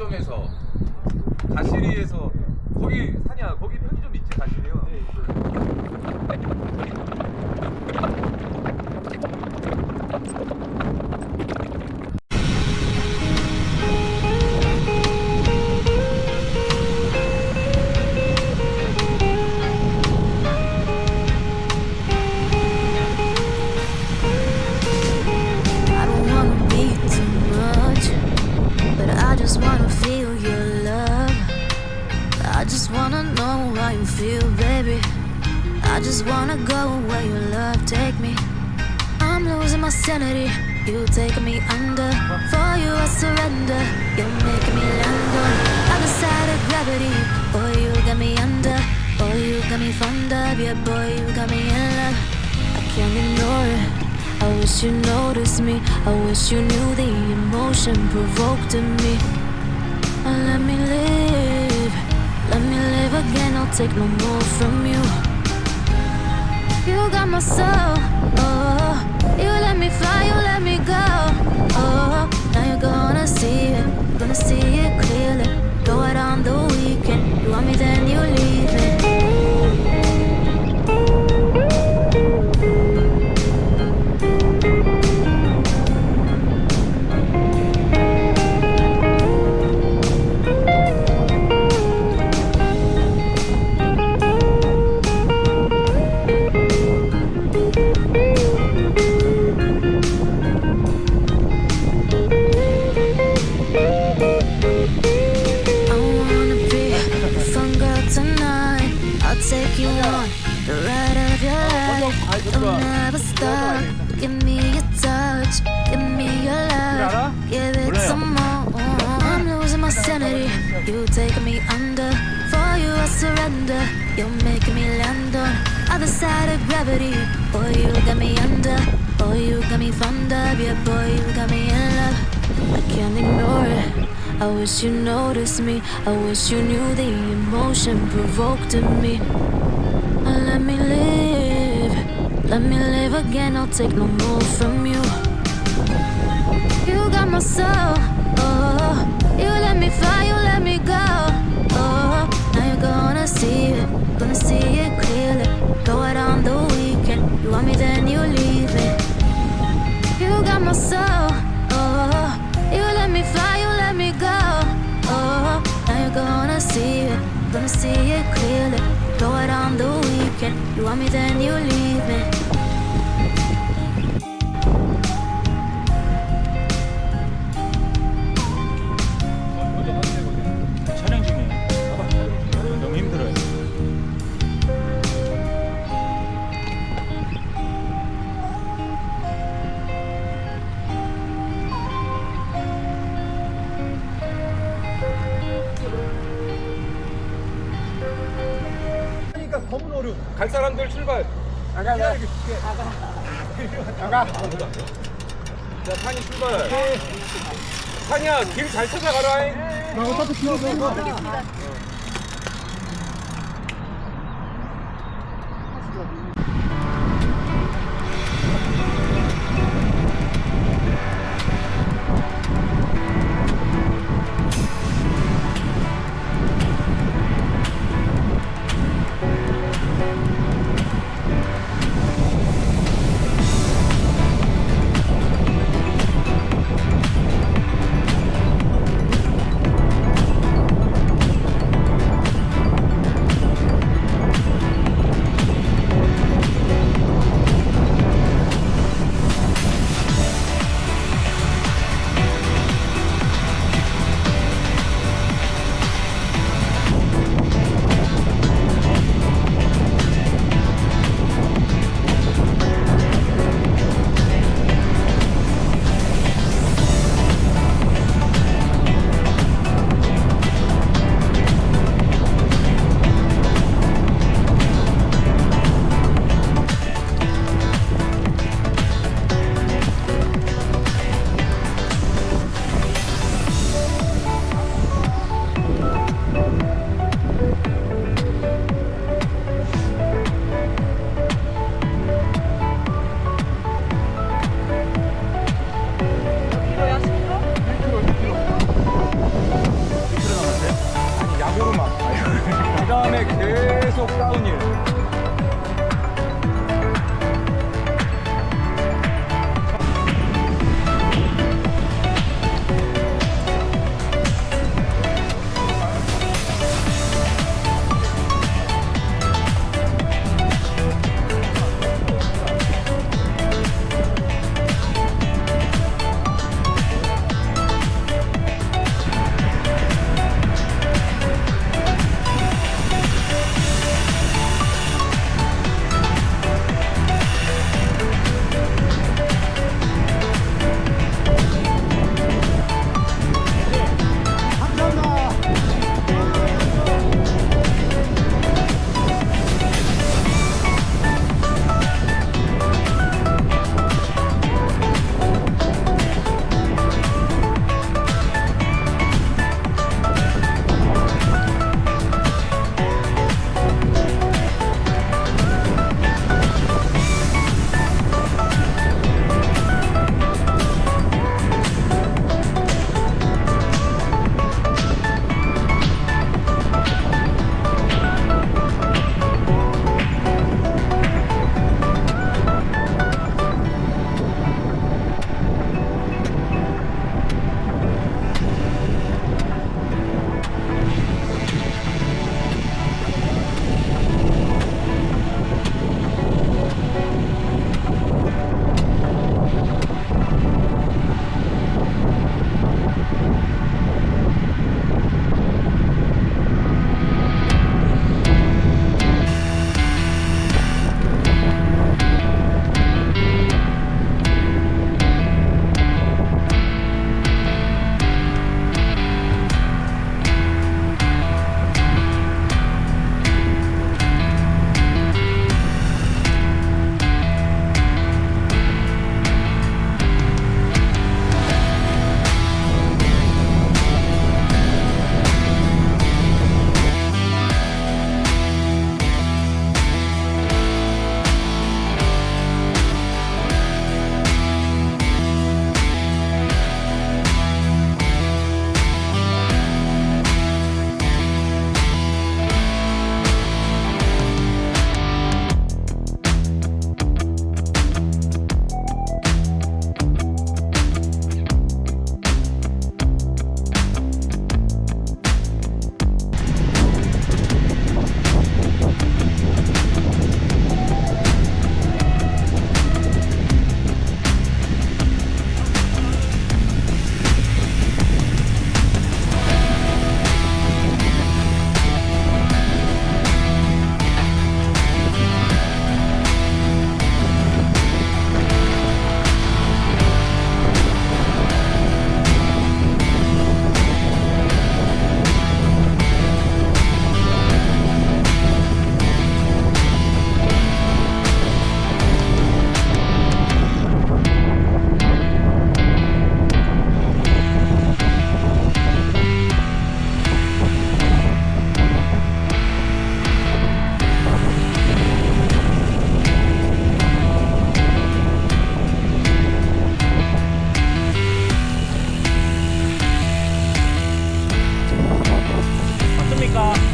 지점에서 가시리에서 거기 사냐 거기 편의점 있지 가시리요. I baby. I just wanna go where your love take me. I'm losing my sanity. You take me under. For you, I surrender. You're making me land on other side of gravity. Boy, you got me under. Boy, you got me fond of. Yeah, boy, you got me in love. I can't ignore it. I wish you noticed me. I wish you knew the emotion provoked in me. Let me live. Live again. I'll take no more from you. You got my soul. Oh, you let me You take me under. For you, I surrender. You're making me land on other side of gravity. Boy, you got me under. Boy, you got me fond of. Yeah, boy, you got me in love. I can't ignore it. I wish you noticed me. I wish you knew the emotion provoked in me. Let me live. Let me live again. I'll take no more from you. You got my soul. Oh, oh, oh. you let me fly. You let see it clearly. Go out on the weekend. You want me, then you leave me. You got my soul. Oh, you let me fly, you let me go. Oh, now you're gonna see it, gonna see it clearly. Go out on the weekend. You want me, then you leave me. 오류. 갈 사람들 출발. 나가 나가. 나가. 자 탄이 출발. 탄이야 길 잘 찾아가라. Jamaica.